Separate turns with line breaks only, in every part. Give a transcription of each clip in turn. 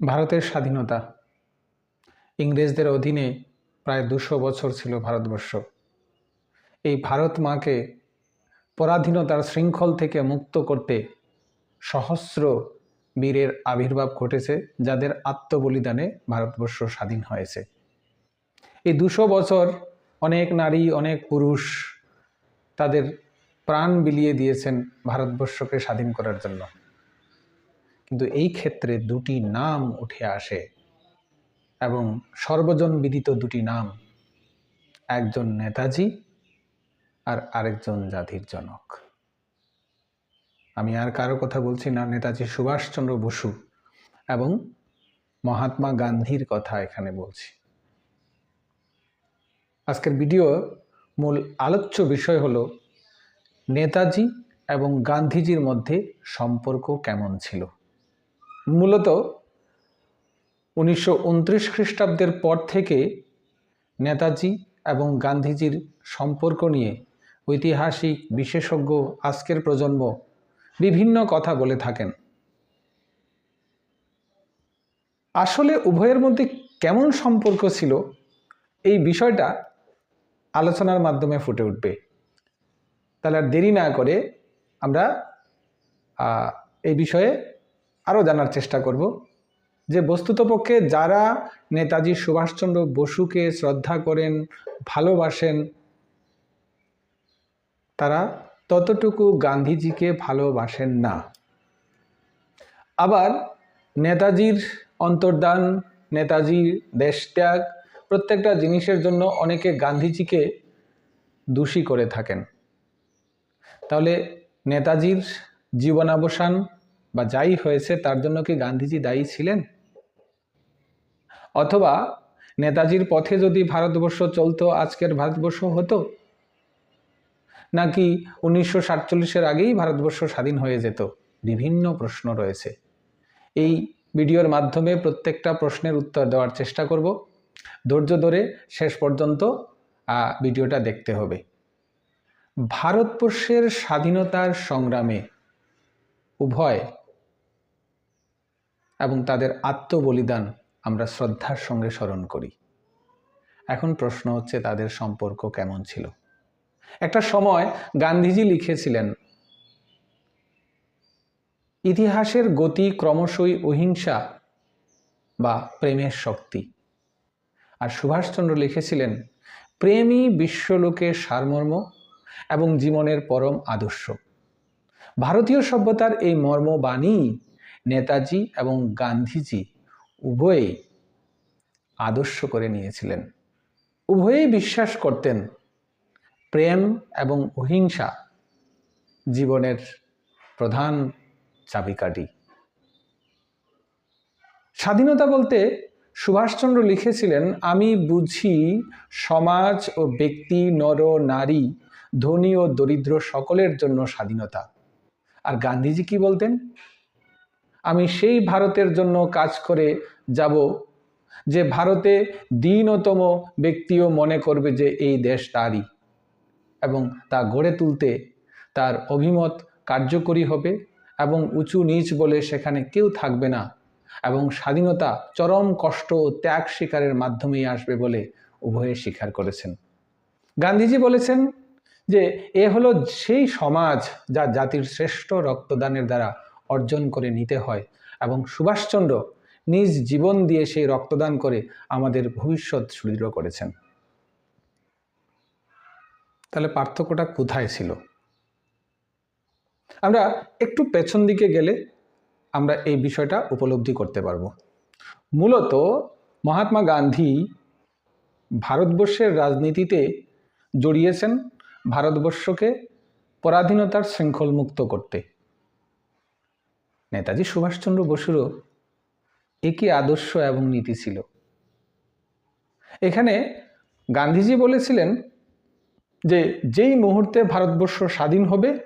ভারতের স্বাধীনতা। ইংরেজদের অধীনে প্রায় দুশো বছর ছিল ভারতবর্ষ। এই ভারত মাকে পরাধীনতার শৃঙ্খল থেকে মুক্ত করতে সহস্র বীরের আবির্ভাব ঘটেছে, যাদের আত্মবলিদানে ভারতবর্ষ স্বাধীন হয়েছে। এই দুশো বছর অনেক নারী, অনেক পুরুষ তাদের প্রাণ বিলিয়ে দিয়েছেন ভারতবর্ষকে স্বাধীন করার জন্য। কিন্তু এই ক্ষেত্রে দুটি নাম উঠে আসে এবং সর্বজন বিদিত দুটি নাম, একজন নেতাজি আর আরেকজন জাতির জনক। আমি আর কারও কথা বলছি না, নেতাজি সুভাষচন্দ্র বসু এবং মহাত্মা গান্ধীর কথা এখানে বলছি। আজকের ভিডিও মূল আলোচ্য বিষয় হল নেতাজি এবং গান্ধীজির মধ্যে সম্পর্ক কেমন ছিল? মূলত উনিশশো উনত্রিশ খ্রিস্টাব্দের পর থেকে নেতাজি এবং গান্ধীজির সম্পর্ক নিয়ে ঐতিহাসিক বিশেষজ্ঞ আজকের প্রজন্ম বিভিন্ন কথা বলে থাকেন। আসলে উভয়ের মধ্যে কেমন সম্পর্ক ছিল এই বিষয়টা আলোচনার মাধ্যমে ফুটে উঠবে। তাহলে আর দেরি না করে আমরা এই বিষয়ে আরও জানার চেষ্টা করব যে বস্তুতপক্ষে যারা নেতাজি সুভাষচন্দ্র বসুকে শ্রদ্ধা করেন, ভালোবাসেন, তারা ততটুকু গান্ধীজিকে ভালোবাসেন না। আবার নেতাজির অন্তর্দান নেতাজির দেশত্যাগ প্রত্যেকটা জিনিসের জন্য অনেকে গান্ধীজিকে দোষী করে থাকেন। তাহলে নেতাজির জীবনাবসান বা যাই হয়েছে, তার জন্য কি গান্ধীজি দায়ী ছিলেন? অথবা নেতাজির পথে যদি ভারতবর্ষ চলতো, আজকের ভারতবর্ষ হতো? নাকি উনিশশো সাতচল্লিশের আগেই ভারতবর্ষ স্বাধীন হয়ে যেত? বিভিন্ন প্রশ্ন রয়েছে। এই ভিডিওর মাধ্যমে প্রত্যেকটা প্রশ্নের উত্তর দেওয়ার চেষ্টা করব। ধৈর্য ধরে শেষ পর্যন্ত ভিডিওটা দেখতে হবে। ভারতবর্ষের স্বাধীনতার সংগ্রামে উভয় এবং তাদের আত্মবলিদান আমরা শ্রদ্ধার সঙ্গে স্মরণ করি। এখন প্রশ্ন হচ্ছে, তাদের সম্পর্ক কেমন ছিল? একটা সময় গান্ধীজি লিখেছিলেন, ইতিহাসের গতি ক্রমশই অহিংসা বা প্রেমের শক্তি। আর সুভাষচন্দ্র লিখেছিলেন, প্রেমই বিশ্বলোকের সারমর্ম এবং জীবনের পরম আদর্শ। ভারতীয় সভ্যতার এই মর্মবাণী নেতাজি এবং গান্ধীজি উভয়েই আদর্শ করে নিয়েছিলেন। উভয়েই বিশ্বাস করতেন প্রেম এবং অহিংসা জীবনের প্রধান চাবিকাঠি। স্বাধীনতা বলতে সুভাষচন্দ্র লিখেছিলেন, আমি বুঝি সমাজ ও ব্যক্তি, নর, নারী, ধনী ও দরিদ্র সকলের জন্য স্বাধীনতা। আর গান্ধীজি কি বলতেন? আমি সেই ভারতের জন্য কাজ করে যাব যে ভারতে দীনতম ব্যক্তিও মনে করবে যে এই দেশ তারই এবং তা গড়ে তুলতে তার অভিমত কার্যকরী হবে এবং উঁচু নিচ বলে সেখানে কেউ থাকবে না এবং স্বাধীনতা চরম কষ্ট ও ত্যাগ শিকারের মাধ্যমেই আসবে বলে উভয়ে স্বীকার করেছেন। গান্ধীজি বলেছেন যে এ হলো সেই সমাজ যা জাতির শ্রেষ্ঠ রক্তদানের দ্বারা অর্জন করে নিতে হয় এবং সুভাষচন্দ্র নিজ জীবন দিয়ে সেই রক্তদান করে আমাদের ভবিষ্যৎ সুদৃঢ় করেছেন। তাহলে পার্থক্যটা কোথায় ছিল? আমরা একটু পেছন দিকে গেলে আমরা এই বিষয়টা উপলব্ধি করতে পারব। মূলত মহাত্মা গান্ধী ভারতবর্ষের রাজনীতিতে জড়িয়েছেন, ভারতবর্ষকে পরাধীনতার শৃঙ্খল মুক্ত করতে। নেতাজি সুভাষচন্দ্র বসুরও একই আদর্শ এবং নীতি ছিল। এখানে গান্ধীজি বলেছিলেন যে, যেই মুহূর্তে ভারতবর্ষ স্বাধীন হবে,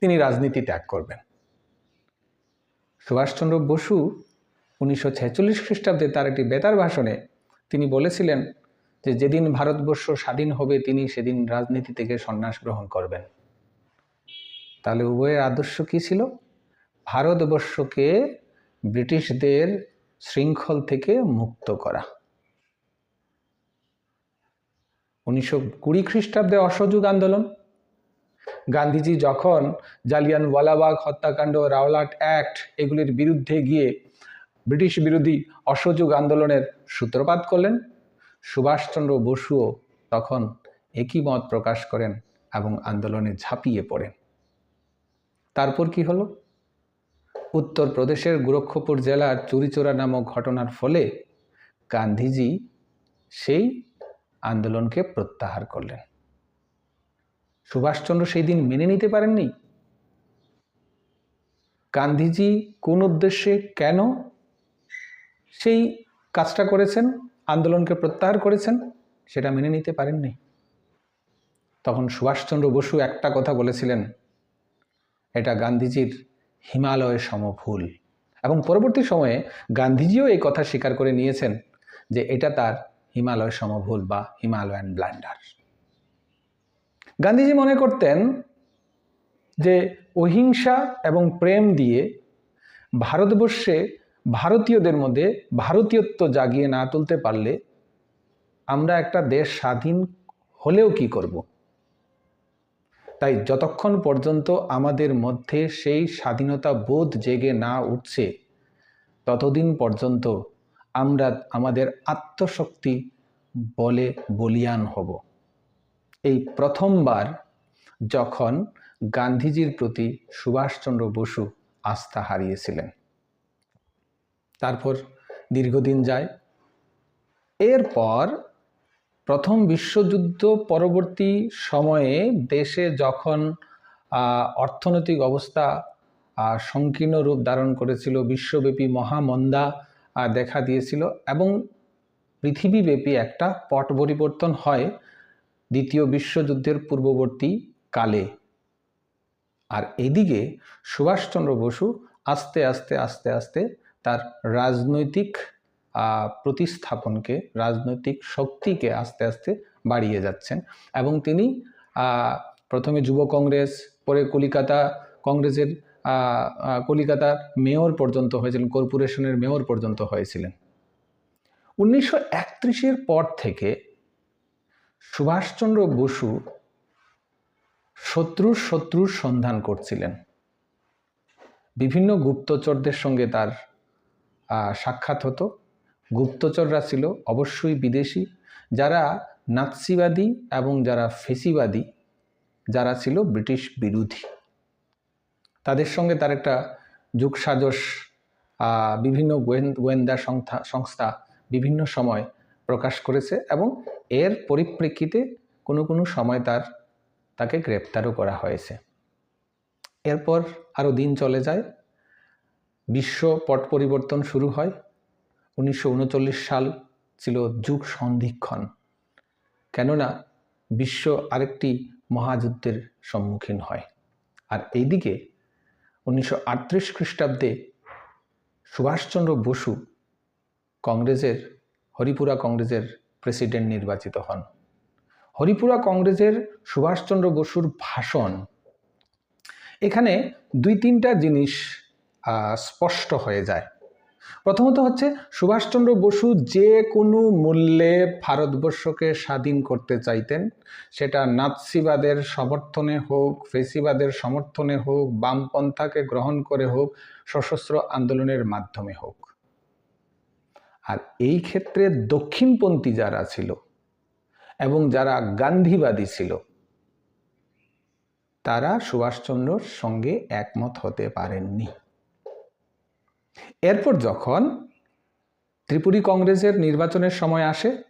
তিনি রাজনীতি ত্যাগ করবেন। সুভাষচন্দ্র বসু উনিশশো ছেচল্লিশ খ্রিস্টাব্দে তার একটি বেতার ভাষণে তিনি বলেছিলেন যে, যেদিন ভারতবর্ষ স্বাধীন হবে, তিনি সেদিন রাজনীতি থেকে সন্ন্যাস গ্রহণ করবেন। তাহলে উভয়ের আদর্শ কী ছিল? ভারতবর্ষকে ব্রিটিশদের শৃঙ্খল থেকে মুক্ত করা। উনিশশো কুড়ি খ্রিস্টাব্দে অসহযোগ আন্দোলন। গান্ধীজি যখন জালিয়ানওয়ালাবাগ হত্যাকাণ্ড, রাওলাট অ্যাক্ট এগুলির বিরুদ্ধে গিয়ে ব্রিটিশ বিরোধী অসহযোগ আন্দোলনের সূত্রপাত করলেন, সুভাষচন্দ্র বসুও তখন একই মত প্রকাশ করেন এবং আন্দোলনে ঝাঁপিয়ে পড়েন। তারপর কি হলো? উত্তরপ্রদেশের গোরক্ষপুর জেলার চুরিচোরা নামক ঘটনার ফলে গান্ধীজি সেই আন্দোলনকে প্রত্যাহার করলেন। সুভাষচন্দ্র সেই দিন মেনে নিতে পারেননি? গান্ধীজি কোন উদ্দেশ্যে কেন সেই কাজটা করেছেন, আন্দোলনকে প্রত্যাহার করেছেন, সেটা মেনে নিতে পারেননি? তখন সুভাষচন্দ্র বসু একটা কথা বলেছিলেন, এটা গান্ধীজির হিমালয় সম ভুল এবং পরবর্তী সময়ে গান্ধীজিও এই কথা স্বীকার করে নিয়েছেন যে এটা তার হিমালয় সমভুল বা হিমালয়ান ব্ল্যান্ডার গান্ধীজি মনে করতেন যে অহিংসা এবং প্রেম দিয়ে ভারতবর্ষে ভারতীয়দের মধ্যে ভারতীয়ত্ব জাগিয়ে না তুলতে পারলে আমরা একটা দেশ স্বাধীন হলেও কি করব? তাই যতক্ষণ পর্যন্ত আমাদের মধ্যে সেই স্বাধীনতা বোধ জেগে না উঠছে, ততদিন পর্যন্ত আমরা আমাদের আত্মশক্তি বলে বলিয়ান হব। এই প্রথমবার যখন গান্ধীজির প্রতি সুভাষচন্দ্র বসু আস্থা হারিয়েছিলেন। তারপর দীর্ঘদিন যায়। এরপর প্রথম বিশ্বযুদ্ধ পরবর্তী সময়ে দেশে যখন অর্থনৈতিক অবস্থা সংকীর্ণ রূপ ধারণ করেছিল, বিশ্বব্যাপী মহামন্দা দেখা দিয়েছিল এবং পৃথিবীব্যাপী একটা পট পরিবর্তন হয় দ্বিতীয় বিশ্বযুদ্ধের পূর্ববর্তী কালে। আর এদিকে সুভাষচন্দ্র বসু আস্তে আস্তে আস্তে আস্তে তার রাজনৈতিক প্রতিস্থাপনকে, রাজনৈতিক শক্তিকে আস্তে আস্তে বাড়িয়ে যাচ্ছেন। এবং তিনি প্রথমে যুব কংগ্রেস, পরে কলিকাতা কংগ্রেসের কলিকাতার মেয়র পর্যন্ত হয়েছিলেন, কর্পোরেশনের মেয়র পর্যন্ত হয়েছিলেন। উনিশশো একত্রিশের পর থেকে সুভাষচন্দ্র বসু শত্রুর শত্রুর সন্ধান করছিলেন। বিভিন্ন গুপ্তচরদের সঙ্গে তার সাক্ষাৎ হতো। গুপ্তচররা ছিল অবশ্যই বিদেশি। যারা নাৎসিবাদী এবং যারা ফেসিবাদী, যারা ছিল ব্রিটিশ বিরোধী। তাদের সঙ্গে তার একটা যুগসাজস বিভিন্ন গোয়েন্দা সংস্থা সংস্থা বিভিন্ন সময় প্রকাশ করেছে এবং এর পরিপ্রেক্ষিতে কোনো কোনো সময় তার, তাকে গ্রেপ্তারও করা হয়েছে। এরপর আরও দিন চলে যায়, বিশ্ব পট পরিবর্তন শুরু হয়। উনিশশো উনচল্লিশ সাল ছিল যুগ সন্ধিক্ষণ কেননা বিশ্ব আরেকটি মহাযুদ্ধের সম্মুখীন হয়। আর এইদিকে উনিশশো আটত্রিশ খ্রিস্টাব্দে সুভাষচন্দ্র বসু কংগ্রেসের, হরিপুরা কংগ্রেসের প্রেসিডেন্ট নির্বাচিত হন। হরিপুরা কংগ্রেসের সুভাষচন্দ্র বসুর ভাষণ, এখানে দুই তিনটা জিনিস স্পষ্ট হয়ে যায়। প্রথমত হচ্ছে সুভাষচন্দ্র বসু যে কোনো মূল্যে ভারতবর্ষকে স্বাধীন করতে চাইতেন, সেটা নাৎসিবাদের সমর্থনে হোক, ফেসিবাদের সমর্থনে হোক, বামপন্থাকে গ্রহণ করে হোক, সশস্ত্র আন্দোলনের মাধ্যমে হোক। আর এই ক্ষেত্রে দক্ষিণপন্থী যারা ছিল এবং যারা গান্ধীবাদী ছিল, তারা সুভাষচন্দ্রর সঙ্গে একমত হতে পারেননি। এরপর যখন ত্রিপুরী কংগ্রেসের নির্বাচনের সময় আসে,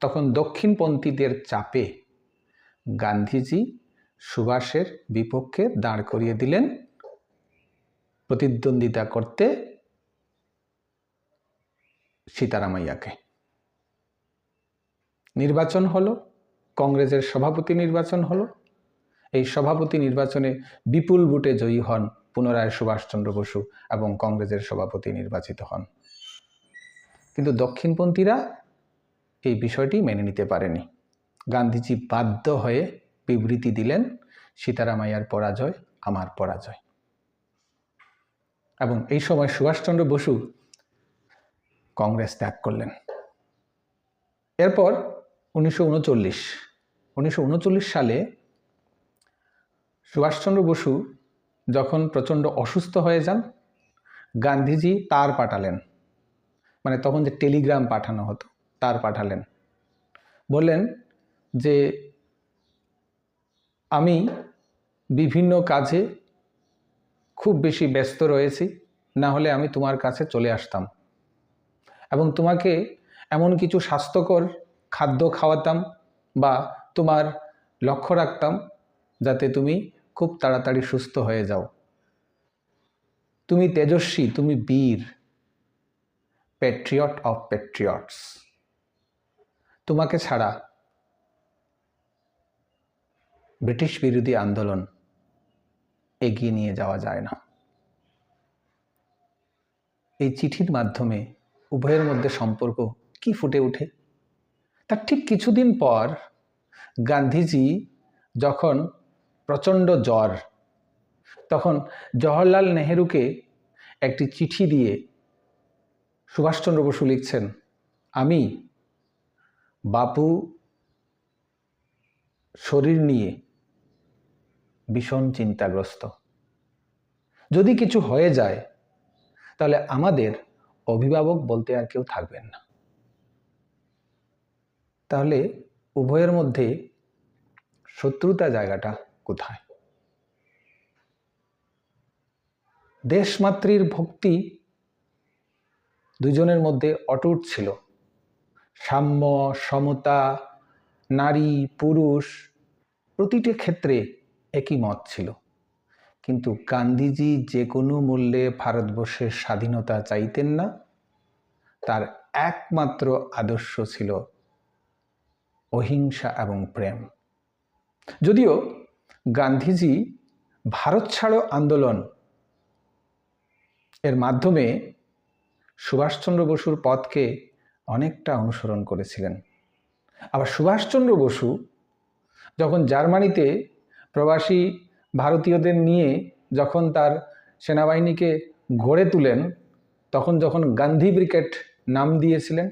তখন দক্ষিণপন্থীদের চাপে গান্ধীজি সুভাষের বিপক্ষে দাঁড় করিয়ে দিলেন। প্রতিদ্বন্দ্বিতা করতে সীতারামাইয়াকে। নির্বাচন হলো, কংগ্রেসের সভাপতি নির্বাচন হলো। এই সভাপতি নির্বাচনে বিপুল ভোটে জয়ী হন পুনরায় সুভাষচন্দ্র বসু এবং কংগ্রেসের সভাপতি নির্বাচিত হন। কিন্তু দক্ষিণপন্থীরা এই বিষয়টি মেনে নিতে পারেনি। গান্ধীজি বাধ্য হয়ে বিবৃতি দিলেন, সীতারামাইয়ার পরাজয়, আমার পরাজয়। এবং এই সময় সুভাষচন্দ্র বসু কংগ্রেস ত্যাগ করলেন। এরপর উনিশশো উনচল্লিশ, উনিশশো সালে সুভাষচন্দ্র বসু যখন প্রচণ্ড অসুস্থ হয়ে যান, গান্ধীজি তার পাঠালেন। মানে তখন যে টেলিগ্রাম পাঠানো হতো, তার পাঠালেন। বললেন যে, আমি বিভিন্ন কাজে খুব বেশি ব্যস্ত রয়েছি, না হলে আমি তোমার কাছে চলে আসতাম এবং তোমাকে এমন কিছু স্বাস্থ্যকর খাদ্য খাওয়াতাম বা তোমার লক্ষ্য রাখতাম যাতে তুমি খুব তাড়াতাড়ি সুস্থ হয়ে যাও। তুমি তেজস্বী, তুমি বীর প্যাট্রিয়ট অফ প্যাট্রিয়টস তোমাকে ছাড়া ব্রিটিশ বিরোধী আন্দোলন এগিয়ে নিয়ে যাওয়া যায় না। এই চিঠির মাধ্যমে উভয়ের মধ্যে সম্পর্ক কি ফুটে ওঠে? তার ঠিক কিছুদিন পর গান্ধীজি যখন প্রচণ্ড জ্বর। তখন জওহরলাল নেহেরুকে একটি চিঠি দিয়ে সুভাষচন্দ্র বসু লিখছেন, আমি বাপু শরীর নিয়ে ভীষণ চিন্তাগ্রস্ত। যদি কিছু হয়ে যায়, তাহলে আমাদের অভিভাবক বলতে আর কেউ থাকবেন না। তাহলে উভয়ের মধ্যে শত্রুতা জায়গাটা কোথায়? দেশমাতৃর ভক্তি দুজনের মধ্যে অটুট ছিল। সাম্য, সমতা, নারী, পুরুষ প্রতিটি ক্ষেত্রে একই মত ছিল। কিন্তু গান্ধীজি যে কোনো মূল্যে ভারতবর্ষের স্বাধীনতা চাইতেন না, তার একমাত্র আদর্শ ছিল অহিংসা এবং প্রেম। যদিও গান্ধীজি ভারত ছাড়ো আন্দোলন এর মাধ্যমে সুভাষচন্দ্র বসুর পথকে অনেকটা অনুসরণ করেছিলেন। আবার সুভাষচন্দ্র বসু যখন জার্মানিতে প্রবাসী ভারতীয়দের নিয়ে যখন তার সেনাবাহিনীকে গড়ে তুলেন, তখন যখন গান্ধী ব্রিগেড নাম দিয়েছিলেন,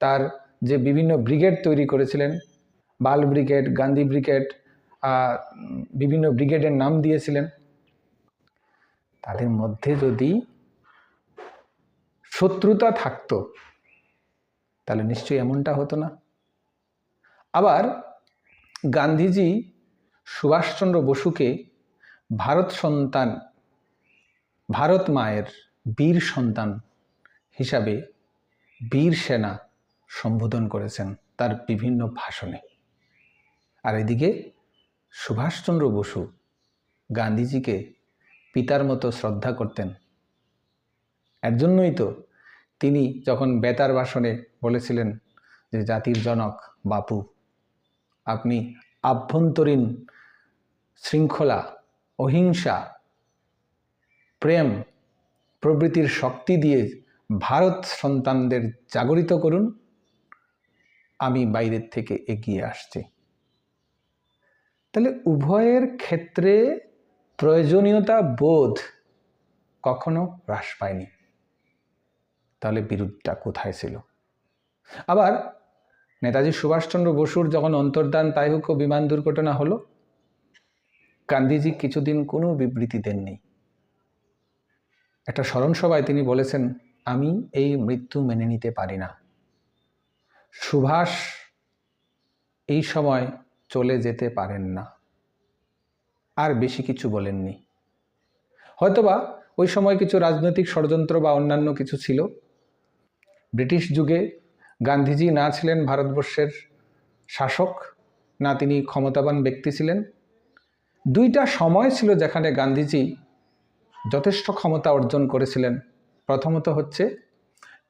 তার যে বিভিন্ন ব্রিগেড তৈরি করেছিলেন, বাল ব্রিগেড, গান্ধী ব্রিগেড বিভিন্ন ব্রিগেডের নাম দিয়েছিলেন। তাদের মধ্যে যদি শত্রুতা থাকতো, তাহলে নিশ্চয়ই এমনটা হতো না। আবার গান্ধীজি সুভাষচন্দ্র বসুকে ভারত সন্তান, ভারত মায়ের বীর সন্তান হিসাবে বীর সেনা সম্বোধন করেছেন তার বিভিন্ন ভাষণে। আর এদিকে সুভাষচন্দ্র বসু গান্ধীজিকে পিতার মতো শ্রদ্ধা করতেন। এর জন্যই তো তিনি যখন বেতার ভাষণে বলেছিলেন যে, জাতির জনক, বাপু, আপনি আভ্যন্তরীণ শৃঙ্খলা, অহিংসা, প্রেম প্রভৃতির শক্তি দিয়ে ভারত সন্তানদের জাগরিত করুন, আমি বাইরের থেকে এগিয়ে আসছি। তাহলে উভয়ের ক্ষেত্রে প্রয়োজনীয়তা বোধ কখনো হ্রাস পায়নি। তাহলে বিরোধটা কোথায় ছিল? আবার নেতাজি সুভাষচন্দ্র বসুর যখন অন্তর্দান তাই হোক বিমান দুর্ঘটনা হলো, গান্ধীজি কিছুদিন কোনো বিবৃতি দেননি। একটা স্মরণসভায় তিনি বলেছেন, আমি এই মৃত্যু মেনে নিতে পারি না। সুভাষ এই সময় চলে যেতে পারেন না। আর বেশি কিছু বলেননি। হয়তোবা ওই সময় কিছু রাজনৈতিক ষড়যন্ত্র বা অন্যান্য কিছু ছিল। ব্রিটিশ যুগে গান্ধীজি না ছিলেন ভারতবর্ষের শাসক, না তিনি ক্ষমতাবান ব্যক্তি ছিলেন। দুইটা সময় ছিল যেখানে গান্ধীজি যথেষ্ট ক্ষমতা অর্জন করেছিলেন। প্রথমত হচ্ছে,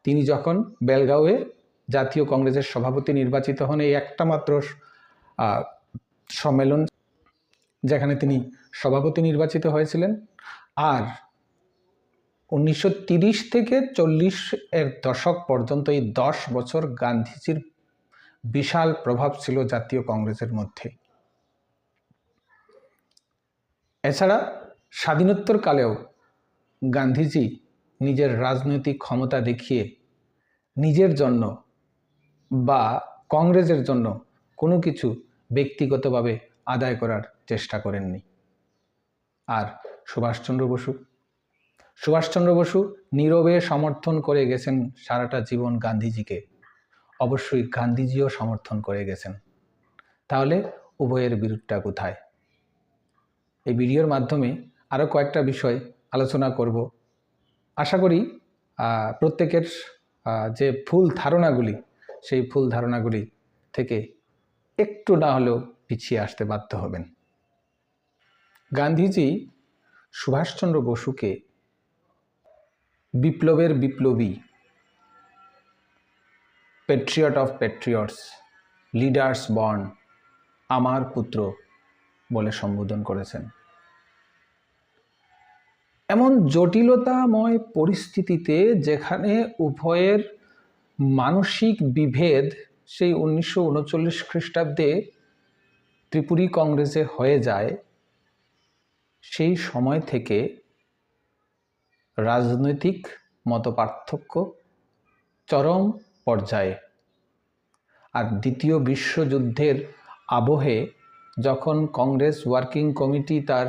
তিনি যখন বেলগাঁওয়ে জাতীয় কংগ্রেসের সভাপতি নির্বাচিত হন, এই একটা মাত্র সম্মেলন যেখানে তিনি সভাপতি নির্বাচিত হয়েছিলেন আর উনিশশো থেকে চল্লিশ এর দশক পর্যন্ত এই দশ বছর গান্ধীজির বিশাল প্রভাব ছিল জাতীয় কংগ্রেসের মধ্যে। এছাড়া স্বাধীনোত্তর কালেও গান্ধীজি নিজের রাজনৈতিক ক্ষমতা দেখিয়ে নিজের জন্য বা কংগ্রেসের জন্য কোনো কিছু ব্যক্তিগতভাবে আদায় করার চেষ্টা করেননি। আর সুভাষচন্দ্র বসু? সুভাষচন্দ্র বসু নীরবে সমর্থন করে গেছেন সারাটা জীবন গান্ধীজিকে। অবশ্যই গান্ধীজিও সমর্থন করে গেছেন। তাহলে উভয়ের বিরুদ্ধটা কোথায়? এই ভিডিওর মাধ্যমে আরও কয়েকটা বিষয় আলোচনা করব। আশা করি প্রত্যেকের যে ভুল ধারণাগুলি, সেই ভুল ধারণাগুলি থেকে একটু না হলেও পিছিয়ে আসতে বাধ্য হবেন। গান্ধীজি সুভাষচন্দ্র বসুকে বিপ্লবের বিপ্লবী patriot of patriots leaders born আমার পুত্র বলে সম্বোধন করেছেন। এমন জটিলতাময় পরিস্থিতিতে যেখানে উভয়ের মানসিক বিভেদ সেই উনিশশো উনচল্লিশ খ্রিস্টাব্দে ত্রিপুরী কংগ্রেসে হয়ে যায়, সেই সময় থেকে রাজনৈতিক মতপার্থক্য চরম পর্যায়ে। আর দ্বিতীয় বিশ্বযুদ্ধের আবহে যখন কংগ্রেস ওয়ার্কিং কমিটি তার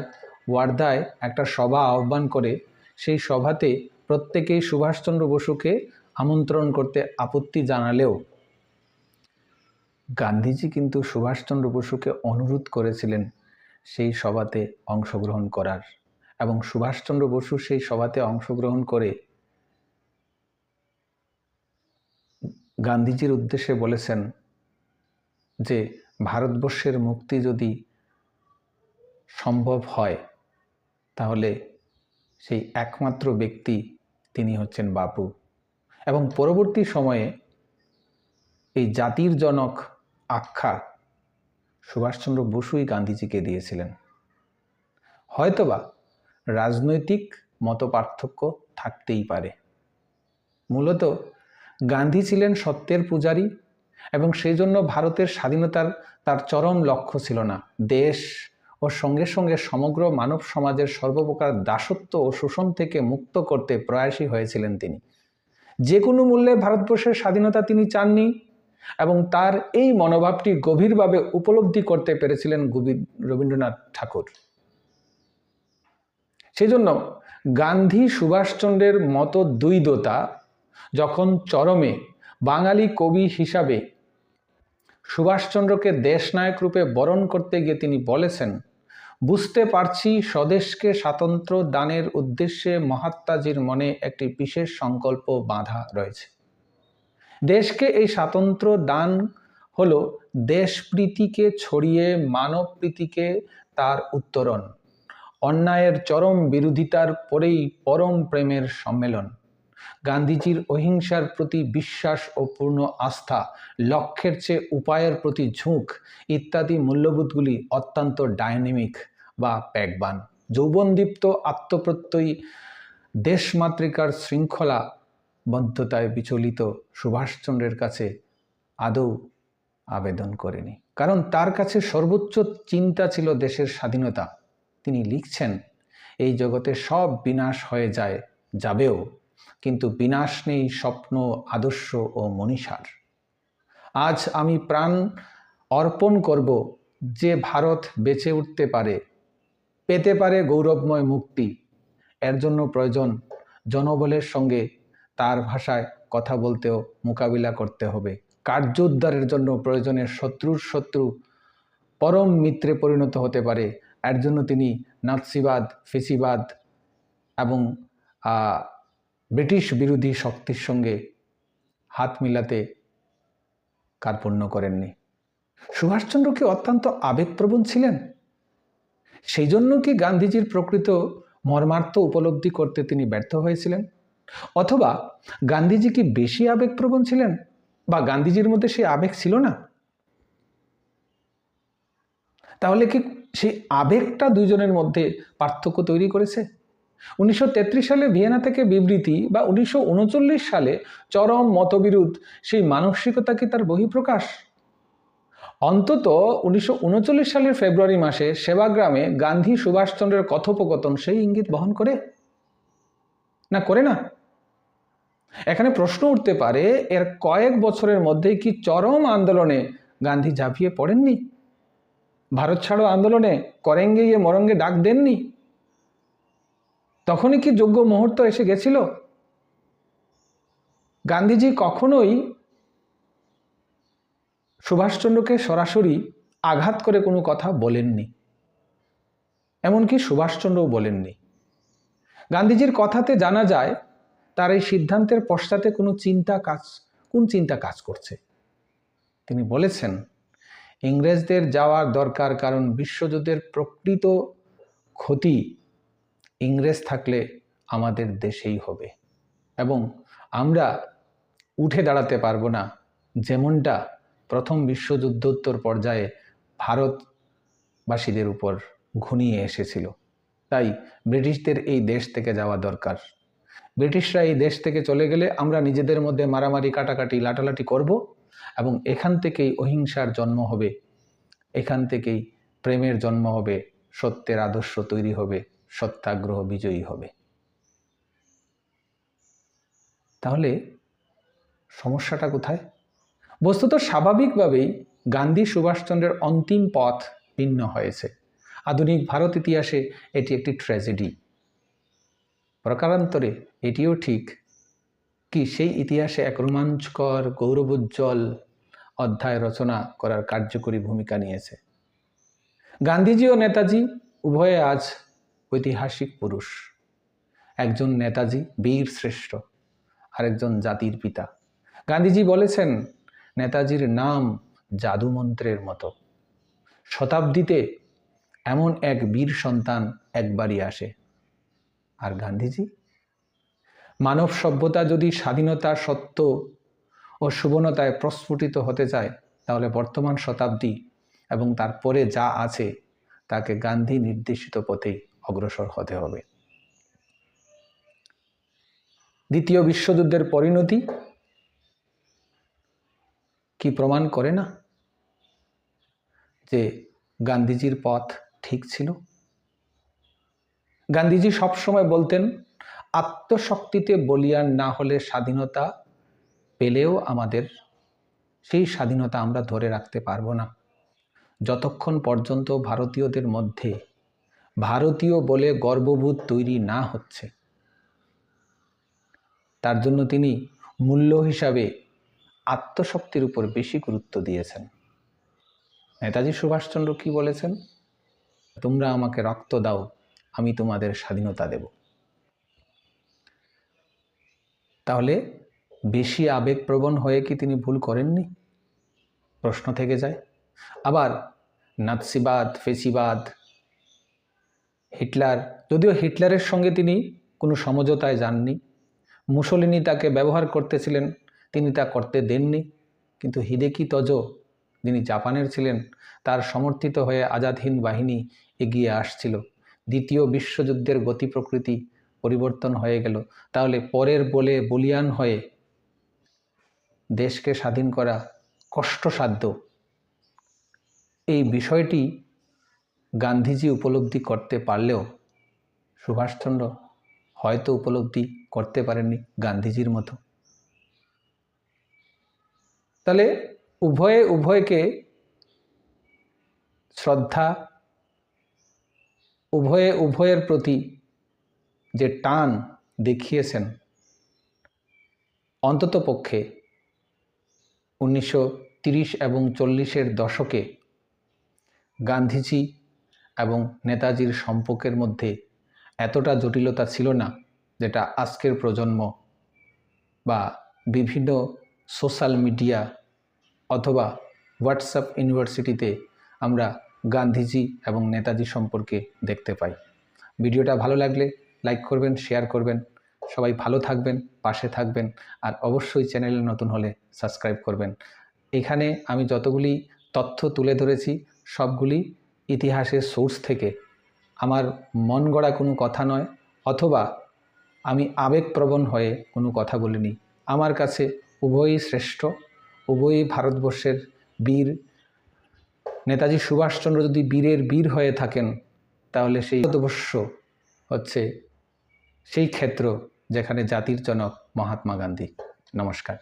ওয়ার্দায় একটা সভা আহ্বান করে, সেই সভাতে প্রত্যেকেই সুভাষচন্দ্র বসুকে আমন্ত্রণ করতে আপত্তি জানালেও গান্ধীজি কিন্তু সুভাষচন্দ্র বসুকে অনুরোধ করেছিলেন সেই সভাতে অংশগ্রহণ করার এবং সুভাষচন্দ্র বসু সেই সভাতে অংশগ্রহণ করে গান্ধীজির উদ্দেশ্যে বলেছেন যে, ভারতবর্ষের মুক্তি যদি সম্ভব হয়, তাহলে সেই একমাত্র ব্যক্তি তিনি হচ্ছেন বাপু। এবং পরবর্তী সময়ে এই জাতির জনক আখ্যা সুভাষচন্দ্র বসুই গান্ধীজিকে দিয়েছিলেন। হয়তোবা রাজনৈতিক মতপার্থক্য থাকতেই পারে। মূলত গান্ধী ছিলেন সত্যের পূজারী এবং সেই জন্য ভারতের স্বাধীনতার তার চরম লক্ষ্য ছিল না। দেশ ও সঙ্গে সঙ্গে সমগ্র মানব সমাজের সর্বপ্রকার দাসত্ব ও শোষণ থেকে মুক্ত করতে প্রয়াসী হয়েছিলেন তিনি। যে কোনো মূল্যে ভারতবর্ষের স্বাধীনতা তিনি চাননি। এবং তার এই মনোভাবটি গভীরভাবে উপলব্ধি করতে পেরেছিলেন রবীন্দ্রনাথ ঠাকুর। সেজন্য গান্ধী সুভাষচন্দ্রের মতো দ্বৈততা যখন চরমে বাঙালি কবি হিসাবে সুভাষচন্দ্রকে দেশনায়ক রূপে বরণ করতে গিয়ে তিনি বলেছেন, বুঝতে পারছি স্বদেশকে স্বাতন্ত্র দানের উদ্দেশ্যে মহাত্মাজির মনে একটি বিশেষ সংকল্প বাঁধা রয়েছে। দেশকে এই স্বাতন্ত্র দান হলো দেশপ্রীতিকে ছড়িয়ে মানব প্রীতিকে তার উত্তরণ। অন্যায়ের চরম বিরোধিতার পরেই পরম প্রেমের সম্মেলন। গান্ধীজির অহিংসার প্রতি বিশ্বাস ও পূর্ণ আস্থা, লক্ষ্যের চেয়ে উপায়ের প্রতি ঝুঁক ইত্যাদি মূল্যবোধগুলি অত্যন্ত ডাইনামিক বা প্যাকবান যৌবনদীপ্ত আত্মপ্রত্যয়ী দেশমাতৃকার শৃঙ্খলা বদ্ধতায় বিচলিত সুভাষচন্দ্রের কাছে আদৌ আবেদন করেনি। কারণ তার কাছে সর্বোচ্চ চিন্তা ছিল দেশের স্বাধীনতা। তিনি লিখছেন, এই জগতে সব বিনাশ হয়ে যায়, যাবেও, কিন্তু বিনাশ নেই স্বপ্ন, আদর্শ ও মনীষার। আজ আমি প্রাণ অর্পণ করব যে ভারত বেঁচে উঠতে পারে, পেতে পারে গৌরবময় মুক্তি। এর জন্য প্রয়োজন জনবলের সঙ্গে তার ভাষায় কথা বলতেও মোকাবিলা করতে হবে। কার্যোদ্ধারের জন্য প্রয়োজনে শত্রুর শত্রু পরম মিত্রে পরিণত হতে পারে। এর জন্য তিনি নাৎসিবাদ, ফেসিবাদ এবং ব্রিটিশ বিরোধী শক্তির সঙ্গে হাত মিলাতে কার্পণ্য করেননি। সুভাষচন্দ্র কি অত্যন্ত আবেগপ্রবণ ছিলেন? সেই জন্য কি গান্ধীজির প্রকৃত মর্মার্থ উপলব্ধি করতে তিনি ব্যর্থ হয়েছিলেন? অথবা গান্ধীজি কি বেশি আবেগপ্রবণ ছিলেন? বা গান্ধীজির মধ্যে সেই আবেগ ছিল না? তাহলে কি সেই আবেগটা দুইজনের মধ্যে পার্থক্য তৈরি করেছে? উনিশশো তেত্রিশ সালে ভিয়েনা থেকে বিবৃতি বা উনিশশো উনচল্লিশ সালে চরম মতবিরোধ, সেই মানসিকতা কি তার বহিঃপ্রকাশ? অন্তত উনিশশো উনচল্লিশ সালের ফেব্রুয়ারি মাসে সেবাগ্রামে গান্ধী সুভাষচন্দ্রের কথোপকথন সেই ইঙ্গিত বহন করে? না করে না? এখানে প্রশ্ন উঠতে পারে, এর কয়েক বছরের মধ্যেই কি চরম আন্দোলনে গান্ধী ঝাঁপিয়ে পড়েননি? ভারত ছাড়ো আন্দোলনে করেঙ্গে ইয়ে মরঙ্গে ডাক দেননি? তখনই কি যোগ্য মুহূর্ত এসে গেছিল? গান্ধীজি কখনোই সুভাষচন্দ্রকে সরাসরি আঘাত করে কোনো কথা বলেননি। এমনকি সুভাষচন্দ্রও বলেননি। গান্ধীজির কথাতে জানা যায় তার এই সিদ্ধান্তের পশ্চাতে কোনো চিন্তা কাজ, কোন চিন্তা কাজ করছে? তিনি বলেছেন, ইংরেজদের যাওয়ার দরকার কারণ বিশ্বযুদ্ধের প্রকৃত ক্ষতি ইংরেজ থাকলে আমাদের দেশেই হবে। এবং আমরা উঠে দাঁড়াতে পারব না, যেমনটা প্রথম বিশ্বযুদ্ধোত্তর পর্যায়ে ভারতবাসীদের উপর ঘনিয়ে এসেছিল। তাই ব্রিটিশদের এই দেশ থেকে যাওয়া দরকার। ব্রিটিশরা এই দেশ থেকে চলে গেলে আমরা নিজেদের মধ্যে মারামারি, কাটাকাটি, লাটালাটি করব এবং এখান থেকেই অহিংসার জন্ম হবে। এখান থেকেই প্রেমের জন্ম হবে, সত্যের আদর্শ তৈরি হবে, সত্যাগ্রহ বিজয়ী হবে। তাহলে সমস্যাটা কোথায়? বস্তুত স্বাভাবিকভাবেই গান্ধী সুভাষচন্দ্রের অন্তিম পথ ভিন্ন হয়েছে। আধুনিক ভারত ইতিহাসে এটি একটি ট্র্যাজেডি প্রকারান্তরে, এটিও ঠিক। কি সেই ইতিহাসে এক রোমাঞ্চকর, গৌরবোজ্জ্বল অধ্যায় রচনা করার কার্যকরী ভূমিকা নিয়েছে। গান্ধীজি ও নেতাজি, উভয়ে আজ ঐতিহাসিক পুরুষ। একজন নেতাজি বীর শ্রেষ্ঠ, আরেকজন জাতির পিতা। গান্ধীজি বলেছেন, নেতাজির নাম জাদুমন্ত্রের মতো। শতাব্দীতে এমন এক বীর সন্তান একবারই আসে। আর গান্ধীজি? মানব সভ্যতা যদি স্বাধীনতা, সত্য ও সুবর্ণতায় প্রস্ফুটিত হতে চায়, তাহলে বর্তমান শতাব্দী এবং তারপরে যা আছে, তাকে গান্ধী নির্দেশিত পথেই অগ্রসর হতে হবে। দ্বিতীয় বিশ্বযুদ্ধের পরিণতি? কি প্রমাণ করে না যে গান্ধীজির পথ ঠিক ছিল? গান্ধীজি সবসময় বলতেন, আত্মশক্তিতে বলিয়ান না হলে স্বাধীনতা পেলেও আমাদের সেই স্বাধীনতা আমরা ধরে রাখতে পারব না। যতক্ষণ পর্যন্ত ভারতীয়দের মধ্যে ভারতীয় বলে গর্ববোধ তৈরি না হচ্ছে, তার জন্য তিনি মূল্য হিসাবে আত্মশক্তির উপর বেশি গুরুত্ব দিয়েছেন। নেতাজি সুভাষচন্দ্র কি বলেছেন? তোমরা আমাকে রক্ত দাও আমি তোমাদের স্বাধীনতা দেব। তাহলে বেশি আবেগপ্রবণ হয়ে কি তিনি ভুল করেননি? প্রশ্ন থেকে যায়। আবার নাৎসিবাদ, ফেসিবাদ, হিটলার, যদিও হিটলারের সঙ্গে তিনি কোনো সমঝোতায় যাননি। মুসলিনী তাকে ব্যবহার করতেছিলেন, তিনি তা করতে দেননি। কিন্তু হিদেকি তজ, যিনি জাপানের ছিলেন, তার সমর্থিত হয়ে আজাদ হিন্দ বাহিনী এগিয়ে আসছিল। দ্বিতীয় বিশ্বযুদ্ধের গতি প্রকৃতি পরিবর্তন হয়ে গেল। তাহলে পরের বলে বলিয়ান হয়ে দেশকে স্বাধীন করা কষ্টসাধ্য। এই বিষয়টি গান্ধীজি উপলব্ধি করতে পারলেও সুভাষচন্দ্র হয়তো উপলব্ধি করতে পারেননি গান্ধীজির মতো। তাহলে উভয়ে উভয়কে শ্রদ্ধা উভয়ে, উভয়ের প্রতি যে টান দেখিয়েছেন অন্ততপক্ষে উনিশশো তিরিশ এবং চল্লিশের দশকে গান্ধীজি এবং নেতাজির সম্পর্কের মধ্যে এতটা জটিলতা ছিল না যেটা আজকের প্রজন্ম বা বিভিন্ন সোশ্যাল মিডিয়া অথবা হোয়াটসঅ্যাপ ইউনিভার্সিটিতে আমরা গান্ধীজি এবং নেতাজি সম্পর্কে দেখতে পাই। ভিডিওটা ভালো লাগলে লাইক করবেন, শেয়ার করবেন। সবাই ভালো থাকবেন, পাশে থাকবেন আর অবশ্যই চ্যানেলে নতুন হলে সাবস্ক্রাইব করবেন। এখানে আমি যতগুলি তথ্য তুলে ধরেছি, সবগুলি ইতিহাসের সোর্স থেকে। আমার মন গড়া কোনো কথা নয়, অথবা আমি আবেগপ্রবণ হয়ে কোনো কথা বলিনি। আমার কাছে উভয়ই শ্রেষ্ঠ, উভয়ই ভারতবর্ষের বীর নেতাজি সুভাষচন্দ্র যদি বীরের বীর হয়ে থাকেন, তাহলে সেই ভারতবর্ষ হচ্ছে সেই ক্ষেত্র যেখানে জাতির জনক মহাত্মা গান্ধী। নমস্কার।